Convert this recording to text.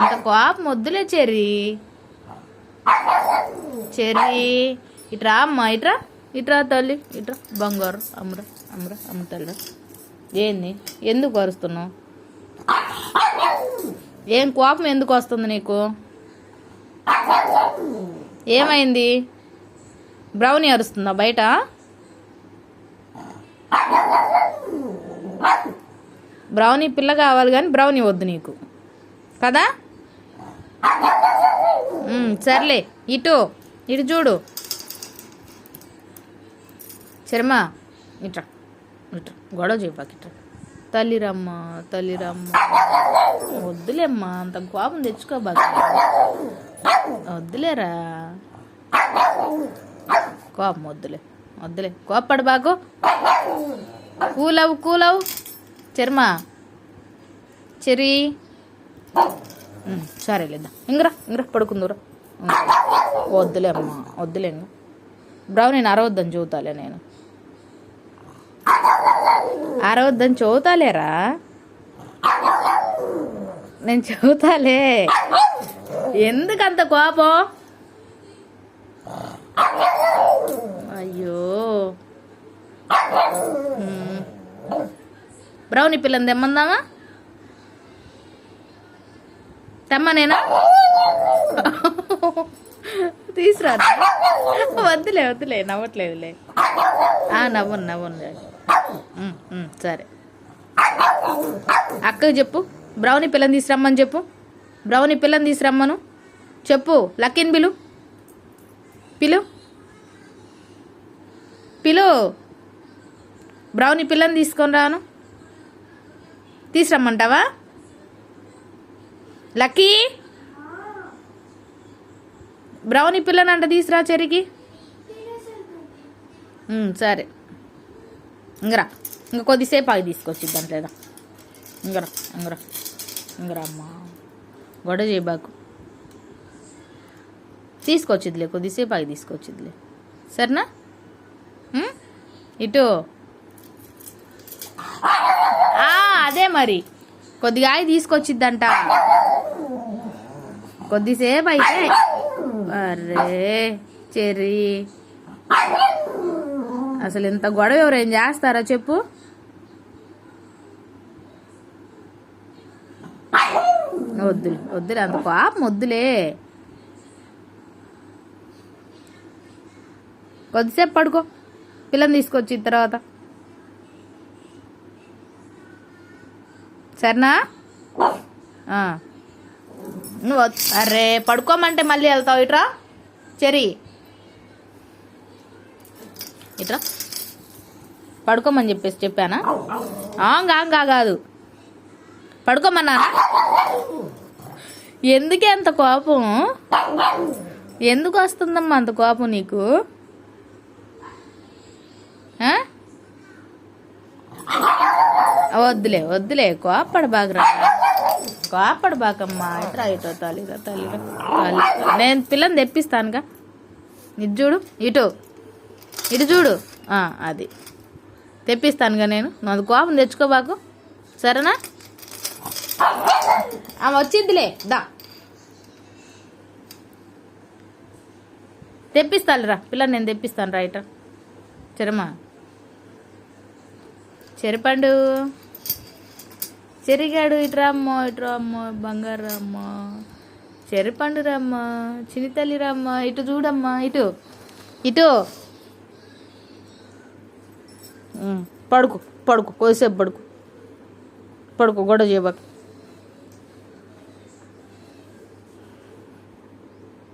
అంత కోపం వద్దులే చెర్రీ. చెర్రీ ఇట్రా అమ్మ ఇట్రా ఇట్రా తల్లి ఇట్రా. బంగారు అమ్మరా అమ్మరా అమ్మ తల్లి. ఏంది? ఎందుకు అరుస్తున్నావు? ఏం కోపం ఎందుకు వస్తుంది నీకు? ఏమైంది? బ్రౌనీ అరుస్తుందా బయట? బ్రౌనీ పిల్ల కావాలి కానీ బ్రౌనీ వద్దు నీకు. కదా? సర్లే ఇటు ఇటు చూడు. శర్మ ఇట్రా ఇట్రా గొడవ చేయపాకి ఇట్రా. తల్లిరమ్మ తల్లిరమ్మ. వద్దులేమ్మా అంత కోపం తెచ్చుకోబాక వద్దులేరా? కోపం వద్దులే వద్దులే. కోపడు బాకు కూలవు కూలవు. చర్మ చెరీ సరేలేద్దా ఇంగరా ఇంగరా పడుకుందురా. వద్దులే అమ్మా వద్దులే ఇంక బ్రౌన్ నేను అరవద్దని చూతాలే నేను. అరవద్దని చూతాలేరా నేను చదువుతాలే. ఎందుకంత కోపం? అయ్యో. బ్రౌని పిల్లని తెమ్మందామా? తెమ్మనేనా? తీసురా. వద్దులే వద్దులే నవ్వట్లేదులే. ఆ, నవ్వను సరే. అక్కకి చెప్పు. బ్రౌనీ పిల్లని తీసురమ్మని చెప్పు. బ్రౌనీ పిల్లని తీసురమ్మను. చెప్పు లక్కిన్ పిలు. పిలు. పిలు. బ్రౌనీ పిల్లని తీసుకొని రాను. తీసురమ్మంటావా? లక్కీ? బ్రౌనీ పిల్లని అంట తీసురా చెరికి. సరే. ఇంకరా ఇంక కొద్దిసేపు ఆగి తీసుకొచ్చిద్దాం లేదా ఇంకరా ఇంకరా ఇంకరా అమ్మా. గొడవ చేయబాకు. తీసుకొచ్చిద్దిలే కొద్దిసేపు ఆగి తీసుకొచ్చిద్దిలే. సరేనా? ఇటు. అదే మరి. కొద్దిగా ఆగి తీసుకొచ్చిద్దంట. కొద్దిసేపు అయితే. అరే చెర్రీ. అసలు ఇంత గొడవ ఎవరేం చేస్తారా చెప్పు. వద్దులే వద్దులే అంత పాపం వద్దులే. కొద్దిసేపు పడుకో పిల్లని తీసుకొచ్చిన తర్వాత. సరేనా? ఆ. నువ్వు అరే పడుకోమంటే మళ్ళీ వెళ్తావు ఇట్రా. చెరి. ఇట్రా. పడుకోమని చెప్పేసి చెప్పానా? ఆంగా కాదు. పడుకోమన్నా. ఎందుకే అంత కోపం? ఎందుకు వస్తుందమ్మా అంత కోపం నీకు? వద్దులే వద్దులే కోపడ బాగా కాపాడు బాకమ్మా. ఇట్రా ఇటో తల్లిరా తల్లిరా తల్లి నేను పిల్లని తెప్పిస్తానుగా. ఇది చూడు ఇటు. ఇటు చూడు. అది. తెప్పిస్తానుగా నేను. నాది కోపం కోపం తెచ్చుకోబాకు సరేనా? ఆమె వచ్చిద్దిలే దా. తెప్పిస్తానురా పిల్లని నేను తెప్పిస్తాను రా ఇట. చెరమా? చెరపండు. చెరిగాడు ఇటు రామ్మో ఇటు రామ్మో బంగారు రామ్మో చెరపండు రమ్మ చిన్ని రమ్మ ఇటు చూడమ్మా ఇటు ఇటు. పడుకో పడుకో కొద్దిసేపు పడుకో. పడుకో గొడవ చేయబాకు.